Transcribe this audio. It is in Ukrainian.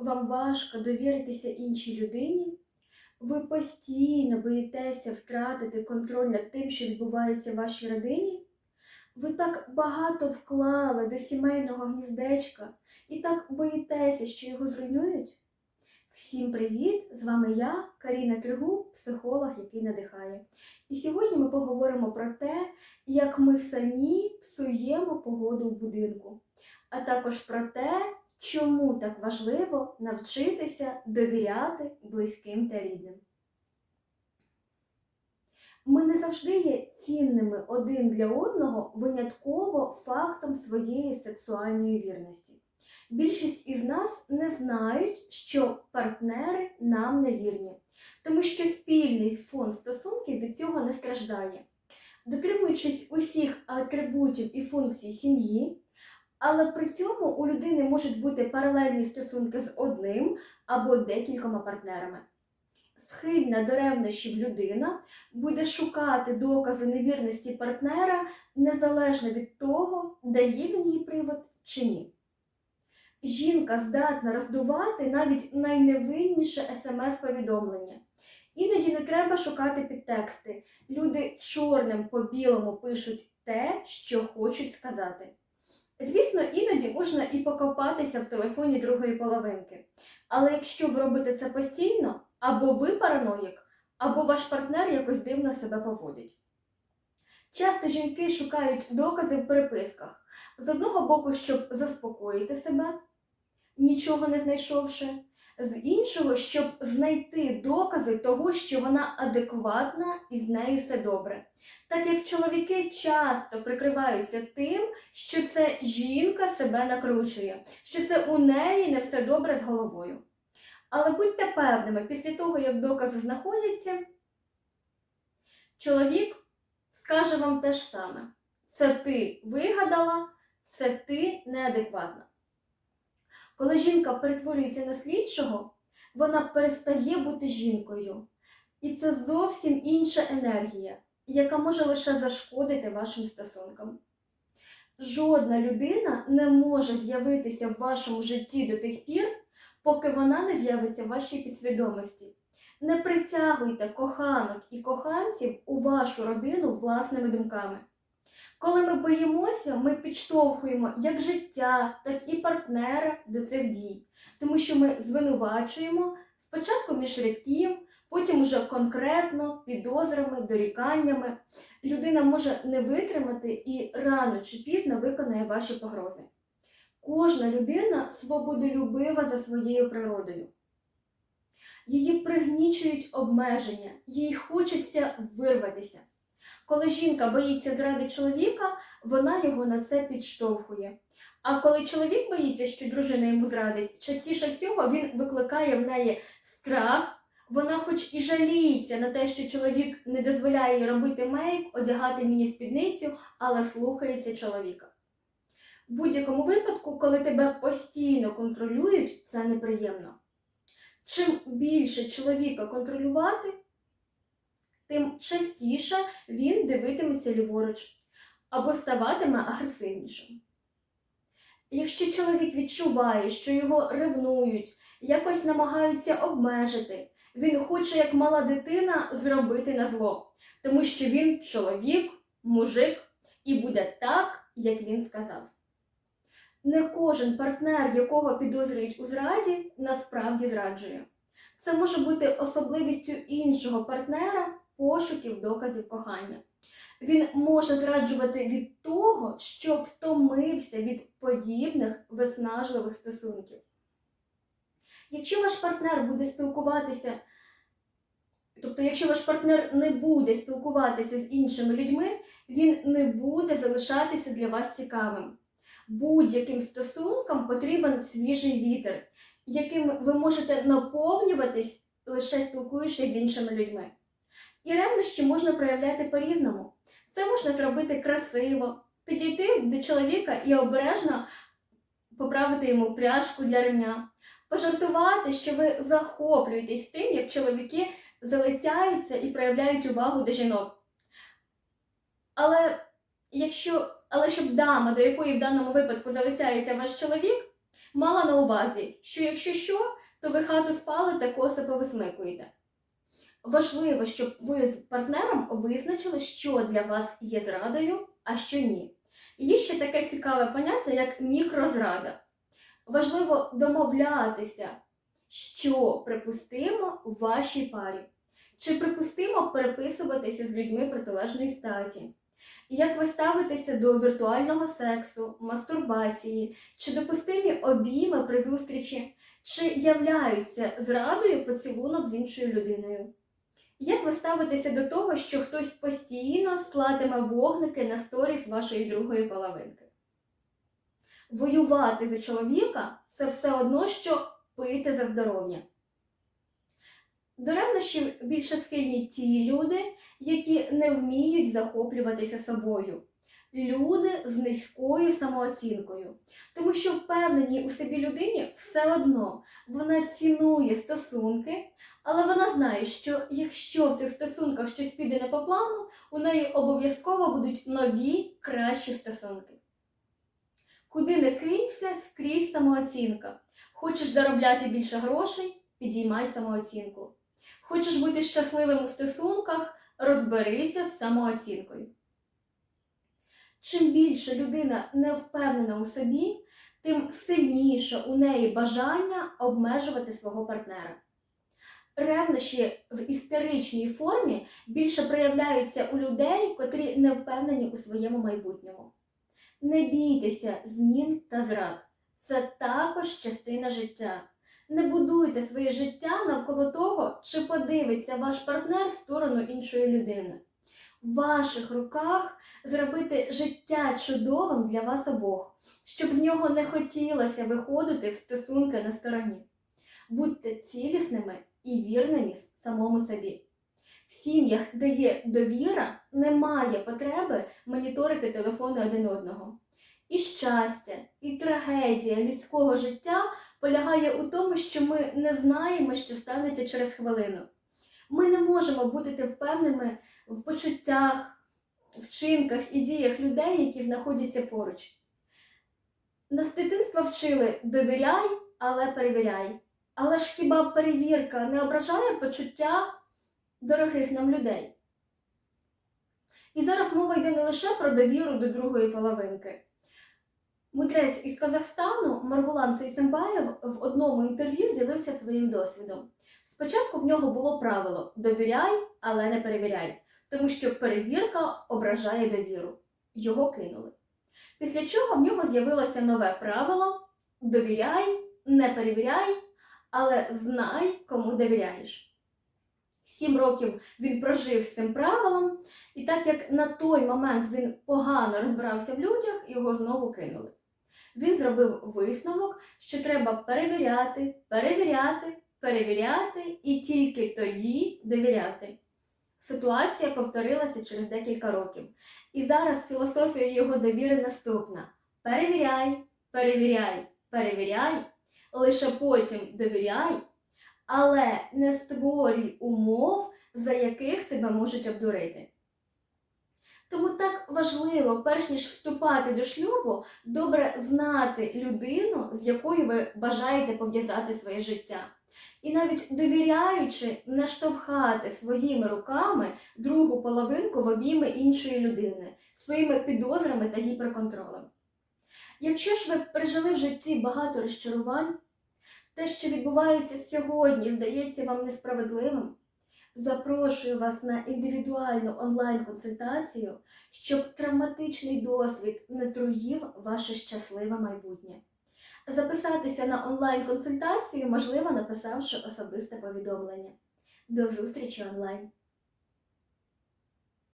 Вам важко довіритися іншій людині? Ви постійно боїтеся втратити контроль над тим, що відбувається в вашій родині? Ви так багато вклали до сімейного гніздечка і так боїтеся, що його зруйнують? Всім привіт! З вами я, Каріна Тригу, психолог, який надихає. І сьогодні ми поговоримо про те, як ми самі псуємо погоду в будинку, а також про те, чому так важливо навчитися довіряти близьким та рідним. Ми не завжди є цінними один для одного винятково фактом своєї сексуальної вірності. Більшість із нас не знають, що партнери нам не вірні, тому що спільний фон стосунків від цього не страждає. Дотримуючись усіх атрибутів і функцій сім'ї, але при цьому у людини можуть бути паралельні стосунки з одним або декількома партнерами. Схильна до ревнощів людина буде шукати докази невірності партнера незалежно від того, дає він їй привод чи ні. Жінка здатна роздувати навіть найневинніше смс-повідомлення. Іноді не треба шукати підтексти. Люди чорним по білому пишуть те, що хочуть сказати. Звісно, іноді можна і покопатися в телефоні другої половинки. Але якщо ви робите це постійно, або ви параноїк, або ваш партнер якось дивно себе поводить. Часто жінки шукають докази в переписках. З одного боку, щоб заспокоїти себе, нічого не знайшовши, з іншого, щоб знайти докази того, що вона адекватна і з нею все добре. Так як чоловіки часто прикриваються тим, що це жінка себе накручує, що це у неї не все добре з головою. Але будьте певними, після того, як докази знаходяться, чоловік скаже вам те ж саме: це ти вигадала, це ти неадекватна. Коли жінка перетворюється на слідчого, вона перестає бути жінкою. І це зовсім інша енергія, яка може лише зашкодити вашим стосункам. Жодна людина не може з'явитися в вашому житті до тих пір, поки вона не з'явиться в вашій підсвідомості. Не притягуйте коханок і коханців у вашу родину власними думками. Коли ми боїмося, ми підштовхуємо як життя, так і партнера до цих дій, тому що ми звинувачуємо спочатку між рядків, потім уже конкретно підозрами, доріканнями. Людина може не витримати і рано чи пізно виконає ваші погрози. Кожна людина свободолюбива за своєю природою. Її пригнічують обмеження, їй хочеться вирватися. Коли жінка боїться зради чоловіка, вона його на це підштовхує. А коли чоловік боїться, що дружина йому зрадить, частіше всього він викликає в неї страх. Вона хоч і жаліється на те, що чоловік не дозволяє їй робити мейк, одягати міні-спідницю, але слухається чоловіка. В будь-якому випадку, коли тебе постійно контролюють, це неприємно. Чим більше чоловіка контролювати, тим частіше він дивитиметься ліворуч або ставатиме агресивнішим. Якщо чоловік відчуває, що його ревнують, якось намагаються обмежити, він хоче, як мала дитина, зробити на зло, тому що він чоловік, мужик і буде так, як він сказав. Не кожен партнер, якого підозрюють у зраді, насправді зраджує. Це може бути особливістю іншого партнера пошуків доказів кохання. Він може зраджувати від того, що втомився від подібних виснажливих стосунків. Якщо ваш партнер буде спілкуватися, тобто, якщо ваш партнер не буде спілкуватися з іншими людьми, він не буде залишатися для вас цікавим. Будь-яким стосункам потрібен свіжий вітер, яким ви можете наповнюватись лише спілкуючись з іншими людьми. І ревнощі можна проявляти по-різному. Це можна зробити красиво, підійти до чоловіка і обережно поправити йому пряжку для ремня, пожартувати, що ви захоплюєтесь тим, як чоловіки залицяються і проявляють увагу до жінок. Але якщо, але щоб дама, до якої в даному випадку залицяється ваш чоловік, Мала на увазі, що якщо що, то ви хату спалите, коси повисмикуєте. Важливо, щоб ви з партнером визначили, що для вас є зрадою, а що ні. Є ще таке цікаве поняття, як мікрозрада. Важливо домовлятися, що припустимо в вашій парі. Чи припустимо переписуватися з людьми протилежної статі? Як ви ставитеся до віртуального сексу, мастурбації, чи допустимі обійми при зустрічі, чи являються зрадою поцілунок з іншою людиною? Як ви ставитеся до того, що хтось постійно складиме вогники на сторіс вашої другої половинки? Воювати за чоловіка це все одно, що пити за здоров'я. До ревнощів більше схильні ті люди, які не вміють захоплюватися собою. Люди з низькою самооцінкою. Тому що впевнені у собі людині все одно вона цінує стосунки, але вона знає, що якщо в цих стосунках щось піде не по плану, у неї обов'язково будуть нові кращі стосунки. Куди не кинься, скрізь самооцінка. Хочеш заробляти більше грошей, підіймай самооцінку. Хочеш бути щасливим у стосунках, розберися з самооцінкою. Чим більше людина не впевнена у собі, тим сильніше у неї бажання обмежувати свого партнера. Ревнощі в істеричній формі більше проявляються у людей, котрі не впевнені у своєму майбутньому. Не бійтеся змін та зрад. Це також частина життя. Не будуйте своє життя навколо того, чи подивиться ваш партнер в сторону іншої людини. В ваших руках зробити життя чудовим для вас обох, щоб з нього не хотілося виходити в стосунки на стороні. Будьте цілісними і вірними самому собі. В сім'ях, де є довіра, немає потреби моніторити телефони один одного. І щастя, і трагедія людського життя полягає у тому, що ми не знаємо, що станеться через хвилину. Ми не можемо бути впевненими в почуттях, вчинках і діях людей, які знаходяться поруч. Нас дитинства вчили довіряй, але перевіряй. Але ж хіба перевірка не ображає почуття дорогих нам людей? І зараз мова йде не лише про довіру до другої половинки. Мудрець із Казахстану Маргулан Сейсембаєв в одному інтерв'ю ділився своїм досвідом. Спочатку в нього було правило довіряй, але не перевіряй, тому що перевірка ображає довіру. Його кинули. Після чого в нього з'явилося нове правило довіряй, не перевіряй, але знай, кому довіряєш. Сім років він прожив з цим правилом, і так як на той момент він погано розбирався в людях, його знову кинули. Він зробив висновок, що треба перевіряти, перевіряти, перевіряти і тільки тоді довіряти. Ситуація повторилася через декілька років. І зараз філософія його довіри наступна: перевіряй, перевіряй, перевіряй, лише потім довіряй, але не створюй умов, за яких тебе можуть обдурити. Тому так важливо, перш ніж вступати до шлюбу, добре знати людину, з якою ви бажаєте пов'язати своє життя. І навіть довіряючи, не штовхати своїми руками другу половинку в обійми іншої людини, своїми підозрами та гіперконтролем. Якщо ж ви пережили в житті багато розчарувань, те, що відбувається сьогодні, здається вам несправедливим, запрошую вас на індивідуальну онлайн-консультацію, щоб травматичний досвід не труїв ваше щасливе майбутнє. Записатися на онлайн-консультацію можливо, написавши особисте повідомлення. До зустрічі онлайн!